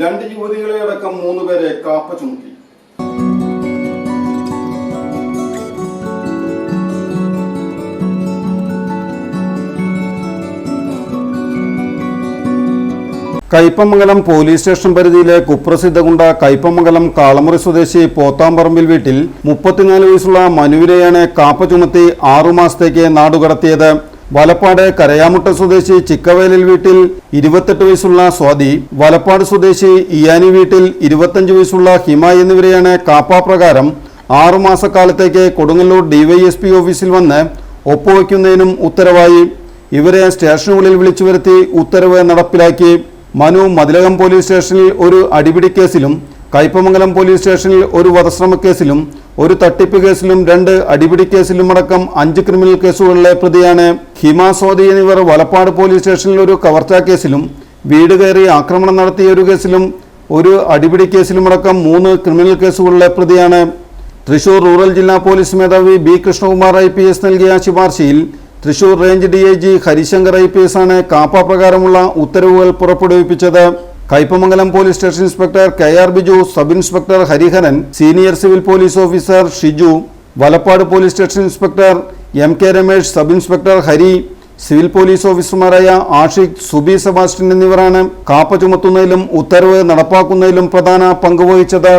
രണ്ട് യുവതികളെ അടക്കം മൂന്ന് പേരെ കാപ്പ ചുമത്തി. കയ്പമംഗലം പോലീസ് സ്റ്റേഷൻ പരിധിയിലെ കുപ്രസിദ്ധ ഗുണ്ട കയ്പമംഗലം കാളമുറി സ്വദേശി പോത്താമ്പറമ്പിൽ വീട്ടിൽ മുപ്പത്തിനാല് വയസ്സുള്ള മനുവിനെയാണ് കാപ്പ ചുമത്തി ആറുമാസത്തേക്ക് നാടുകടത്തിയത്. വലപ്പാട് കരയാമുട്ട സ്വദേശി ചിക്കവേലിൽ വീട്ടിൽ ഇരുപത്തെട്ട് വയസ്സുള്ള സ്വാതി വലപ്പാട് സ്വദേശി ഇയാനി വീട്ടിൽ ഇരുപത്തഞ്ച് വയസ്സുള്ള ഹിമ എന്നിവരെയാണ് കാപ്പ പ്രകാരം ആറുമാസക്കാലത്തേക്ക് കൊടുങ്ങല്ലൂർ ഡിവൈഎസ്പി ഓഫീസിൽ വന്ന് ഒപ്പുവയ്ക്കുന്നതിനും ഉത്തരവായി. ഇവരെ സ്റ്റേഷനുകളിൽ വിളിച്ചു വരുത്തി ഉത്തരവ് നടപ്പിലാക്കി. മനു മതിലകം പോലീസ് സ്റ്റേഷനിൽ ഒരു അടിപിടി കേസിലും കയ്പമംഗലം പോലീസ് സ്റ്റേഷനിൽ ഒരു വധശ്രമ കേസിലും ഒരു തട്ടിപ്പ് കേസിലും രണ്ട് അടിപിടി കേസിലും അടക്കം അഞ്ച് ക്രിമിനൽ കേസുകളിലെ പ്രതിയാണ് ഹിമ സ്വാതി എന്നിവർ വലപ്പാട് പോലീസ് സ്റ്റേഷനിൽ ഒരു കവർച്ചാ കേസിലും വീട് കയറി ആക്രമണം നടത്തിയ ഒരു കേസിലും ഒരു അടിപിടി കേസിലുമടക്കം മൂന്ന് ക്രിമിനൽ കേസുകളിലെ പ്രതിയാണ്. തൃശൂർ റൂറൽ ജില്ലാ പോലീസ് മേധാവി B Krishnakumar I P S നൽകിയ ശുപാർശയിൽ Thrissur range D I G Harishankar I P S ആണ് കാപ്പ പ്രകാരമുള്ള ഉത്തരവുകൾ പുറപ്പെടുവിപ്പിച്ചത്. Kaipamangalam police station inspector K R Biju sub inspector Hariharan senior civil police officer Shiju Valappad police station inspector M K Ramesh sub inspector Hari civil police ഓഫീസർമാരായ Ashiq Subi Sebastian എന്നിവരാണ് കാപ്പ ചുമത്തുന്നതിലും ഉത്തരവ് നടപ്പാക്കുന്നതിലും പ്രധാന പങ്കുവഹിച്ചത്